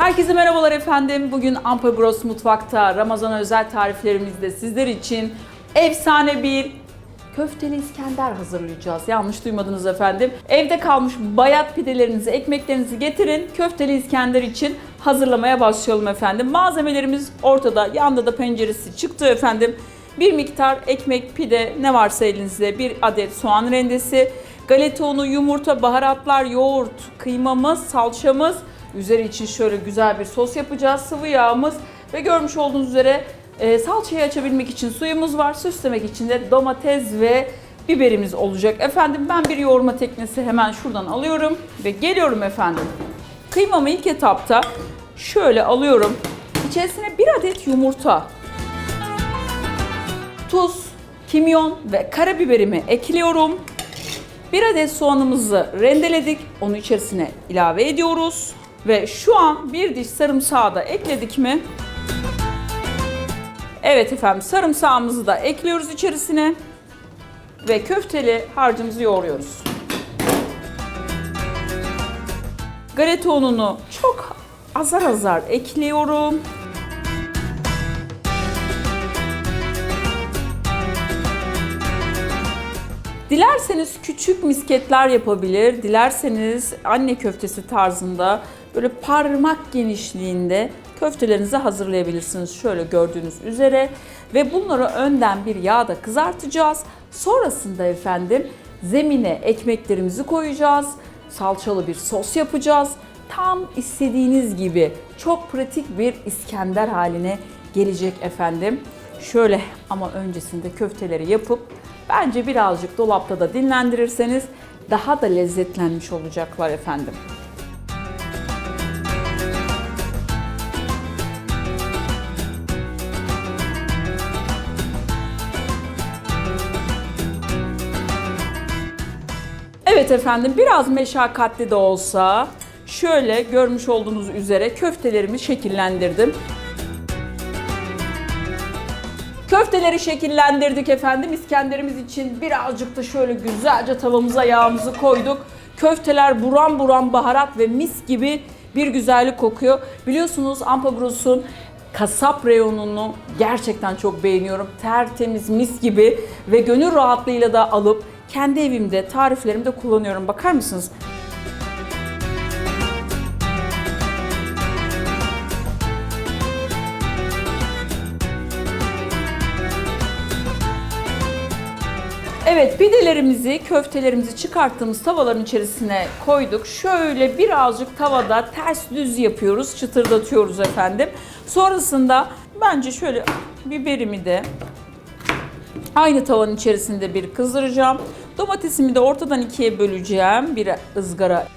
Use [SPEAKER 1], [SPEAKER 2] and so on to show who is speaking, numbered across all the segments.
[SPEAKER 1] Herkese merhabalar efendim. Bugün Ampa Bros Mutfak'ta Ramazan özel tariflerimizde sizler için efsane bir köfteli İskender hazırlayacağız. Yanlış duymadınız efendim. Evde kalmış bayat pidelerinizi, ekmeklerinizi getirin. Köfteli İskender için hazırlamaya başlayalım efendim. Malzemelerimiz ortada. Yanda da penceresi çıktı efendim. Bir miktar ekmek, pide ne varsa elinizde. Bir adet soğan rendesi, galeta unu, yumurta, baharatlar, yoğurt, kıymamız, salçamız. Üzeri için şöyle güzel bir sos yapacağız. Sıvı yağımız ve görmüş olduğunuz üzere e, salçayı açabilmek için suyumuz var. Süslemek için de domates ve biberimiz olacak. Efendim ben bir yoğurma teknesi hemen şuradan alıyorum ve geliyorum efendim. Kıymamı ilk etapta şöyle alıyorum. İçerisine bir adet yumurta, tuz, kimyon ve karabiberimi ekliyorum. Bir adet soğanımızı rendeledik. Onu içerisine ilave ediyoruz. Ve şu an bir diş sarımsağı da ekledik mi? Evet efendim sarımsağımızı da ekliyoruz içerisine. Ve köfteli harcımızı yoğuruyoruz. Galeta ununu çok azar azar ekliyorum. Dilerseniz küçük misketler yapabilir, dilerseniz anne köftesi tarzında böyle parmak genişliğinde köftelerinizi hazırlayabilirsiniz. Şöyle gördüğünüz üzere ve bunları önden bir yağda kızartacağız. Sonrasında efendim zemine ekmeklerimizi koyacağız. Salçalı bir sos yapacağız. Tam istediğiniz gibi çok pratik bir İskender haline gelecek efendim. Şöyle ama öncesinde köfteleri yapıp bence birazcık dolapta da dinlendirirseniz daha da lezzetlenmiş olacaklar efendim. Evet efendim biraz meşakkatli de olsa şöyle görmüş olduğunuz üzere köftelerimi şekillendirdim. Köfteleri şekillendirdik efendim. İskenderimiz için birazcık da şöyle güzelce tavamıza yağımızı koyduk. Köfteler buram buram baharat ve mis gibi bir güzellik kokuyor. Biliyorsunuz Ampagros'un kasap reyonunu gerçekten çok beğeniyorum. Tertemiz mis gibi ve gönül rahatlığıyla da alıp kendi evimde tariflerimde kullanıyorum. Bakar mısınız? Evet pidelerimizi, köftelerimizi çıkarttığımız tavaların içerisine koyduk. Şöyle birazcık tavada ters düz yapıyoruz, çıtırdatıyoruz efendim. Sonrasında bence şöyle biberimi de aynı tavanın içerisinde bir kızdıracağım. Domatesimi de ortadan ikiye böleceğim. Bir ızgara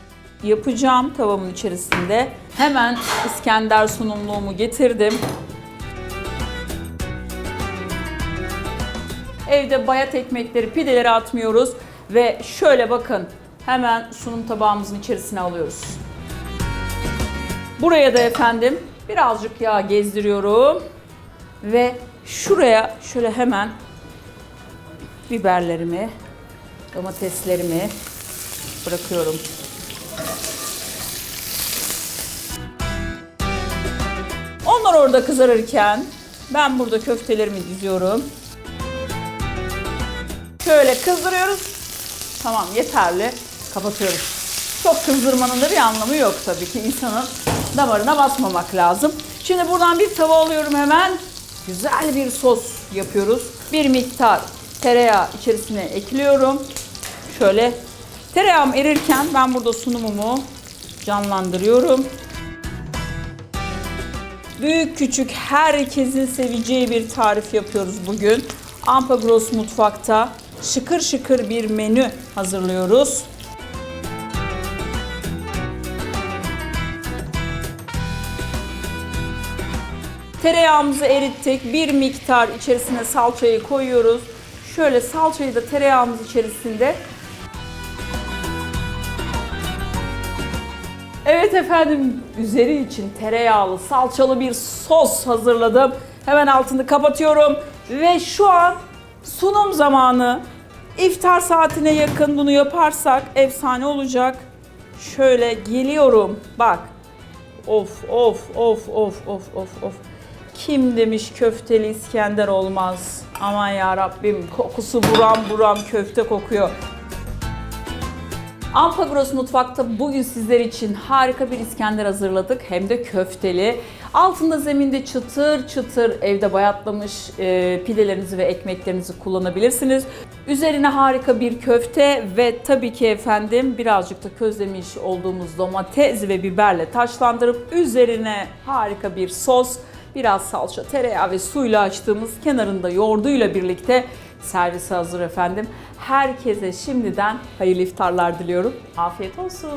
[SPEAKER 1] yapacağım tavamın içerisinde. Hemen İskender sunumluğumu getirdim. Evde bayat ekmekleri, pideleri atmıyoruz ve şöyle bakın hemen sunum tabağımızın içerisine alıyoruz. Buraya da efendim birazcık yağ gezdiriyorum ve şuraya şöyle hemen biberlerimi, domateslerimi bırakıyorum. Onlar orada kızarırken ben burada köftelerimi diziyorum. Şöyle kızdırıyoruz. Tamam yeterli. Kapatıyoruz. Çok kızdırmanın da bir anlamı yok tabii ki. insanın damarına basmamak lazım. Şimdi buradan bir tava alıyorum hemen. Güzel bir sos yapıyoruz. Bir miktar tereyağı içerisine ekliyorum. Şöyle tereyağım erirken ben burada sunumumu canlandırıyorum. Büyük küçük herkesin seveceği bir tarif yapıyoruz bugün. Ampagros mutfakta şıkır şıkır bir menü hazırlıyoruz. Tereyağımızı erittik. Bir miktar içerisine salçayı koyuyoruz. Şöyle salçayı da tereyağımız içerisinde Evet efendim, üzeri için tereyağlı, salçalı bir sos hazırladım. Hemen altını kapatıyorum ve şu an sunum zamanı. İftar saatine yakın bunu yaparsak efsane olacak. Şöyle geliyorum. Bak. of of of of of of of. Kim demiş köfteli İskender olmaz. Aman ya Rabbim kokusu buram buram köfte kokuyor. Ampagros Mutfak'ta bugün sizler için harika bir İskender hazırladık. Hem de köfteli. Altında zeminde çıtır çıtır evde bayatlamış e, pidelerinizi ve ekmeklerinizi kullanabilirsiniz. Üzerine harika bir köfte ve tabii ki efendim birazcık da közlemiş olduğumuz domates ve biberle taşlandırıp üzerine harika bir sos, biraz salça, tereyağı ve suyla açtığımız kenarında yoğurduyla birlikte servise hazır efendim. Herkese şimdiden hayırlı iftarlar diliyorum. Afiyet olsun.